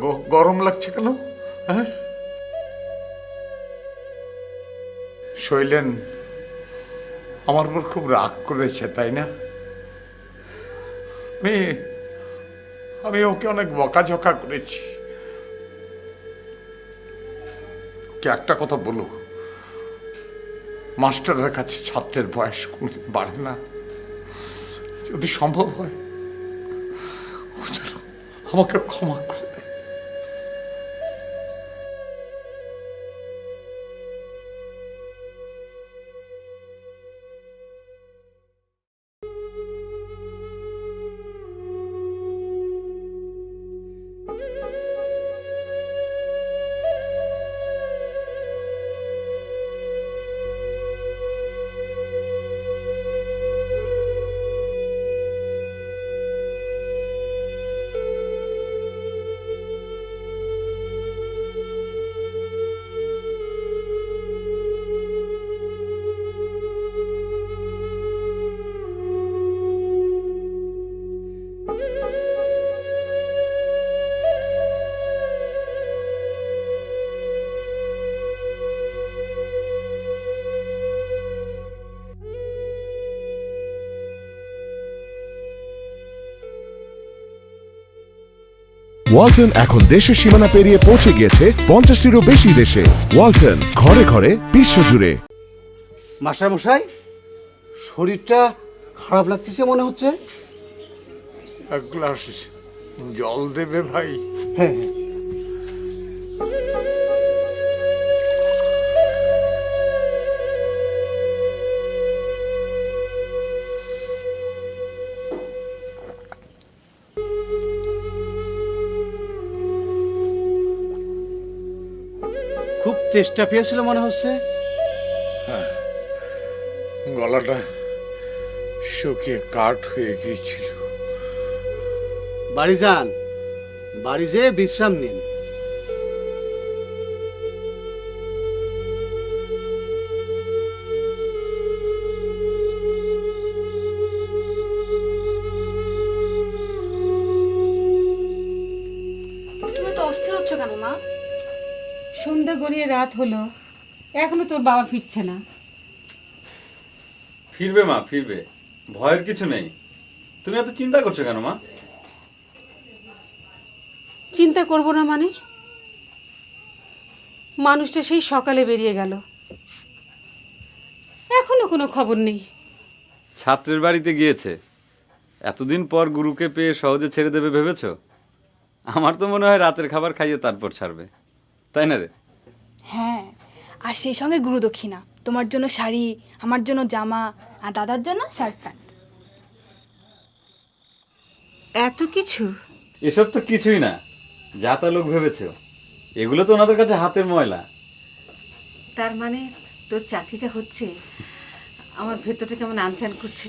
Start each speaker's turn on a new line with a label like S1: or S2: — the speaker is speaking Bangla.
S1: গ- গরম লাগছে কেন? হ্যাঁ? শৈলেন, আমার উপর খুব রাগ করেছে, তাই না? আমি আমি ওকে অনেক বকাঝকা করেছি। ওকে একটা কথা বলো। মাস্টারের কাছে ছাত্রের বয়স বাড়ে না। যদি সম্ভব হয়। আমাকে ক্ষমা
S2: ওয়ালটন এখন দেশের সীমানা পেরিয়ে পৌঁছে গিয়েছে পঞ্চাশটিরও বেশি দেশে। ওয়ালটন ঘরে ঘরে বিশ্বজুড়ে।
S3: মাস্টার মশাই শরীরটা খারাপ লাগতেছে মনে হচ্ছে?
S1: এক গ্লাস জল দেবে ভাই।
S3: হ্যাঁ হ্যাঁ। চেষ্টা পেয়েছিল মনে হচ্ছে?
S1: গলাটা শুকিয়ে কাঠ হয়ে গিয়েছিল।
S3: বাড়ি যান। বাড়ি যেয়ে বিশ্রাম নিন।
S4: তুমি তো অস্থির হচ্ছ কেন মা?
S5: সন্ধ্যা গড়িয়ে রাত হলো। এখনও তোর বাবা ফিরছে না।
S6: ফিরবে মা ফিরবে। ভয়ের কিছু নেই। তুমি এত চিন্তা করছ কেন মা?
S5: চিন্তা করব না মানে? মানুষটা সেই সকালে বেরিয়ে গেল। এখনও কোনো খবর নেই।
S6: ছাত্রের বাড়িতে গিয়েছে। এতদিন পর গুরুকে পেয়ে সহজে ছেড়ে দেবে ভেবেছো? আমার তো মনে হয় রাতের খাবার খাইয়ে তারপর ছাড়বে। তাই না রে?
S4: হ্যাঁ আর সেই সঙ্গে গুরু দক্ষিণা তোমার জন্য শাড়ি আমার জন্য জামা আর দাদার জন্য শার্ট প্যান্ট।
S5: এত কিছু?
S6: এসব তো কিছুই না যা তা লোক ভেবেছো। এগুলো তো ওনাদের কাছে হাতের ময়লা।
S5: তার মানে তোর চাকরিটা হচ্ছে আমার ভেতরটা কেমন আনচান করছে?